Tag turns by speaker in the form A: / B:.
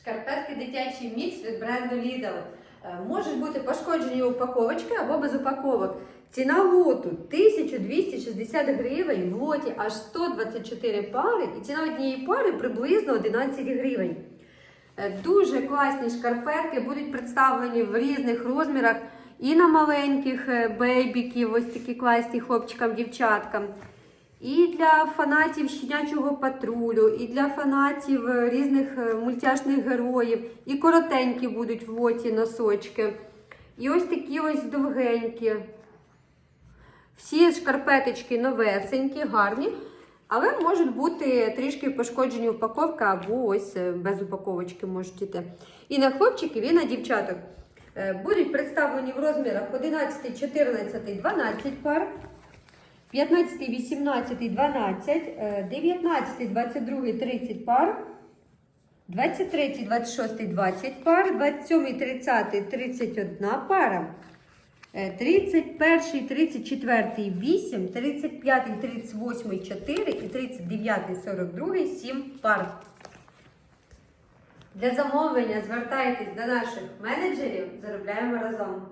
A: Шкарпетки дитячий мікс від бренду Lidl. Е, Можуть бути пошкоджені упаковочки або без упаковок. Ціна лоту 1260 гривень, в лоті аж 124 пари, і ціна однієї пари приблизно 11 гривень. Е, Дуже класні шкарпетки будуть представлені в різних розмірах і на маленьких е, бейбіків, ось такі класні хлопчикам, дівчаткам. І для фанатів щенячого патрулю, і для фанатів е, різних е, мультяшних героїв, і коротенькі будуть в лоті носочки. І ось такі ось довгенькі. Всі шкарпеточки новесенькі, гарні, але можуть бути трішки пошкоджені упаковка або ось е, без упаковочки можуть йти. І на хлопчиків, і на дівчаток. Будуть представлені в розмірах 11, 14, 12 пар. 15, 18, 12, е, 19, 22, 30 пар, 23, 26, 20 пар, 27, 30, 31 пара, е, 31, 34, 8, 35, 38, 4 і 39, 42, 7 пар. Для замовлення звертайтесь до наших менеджерів, заробляємо разом.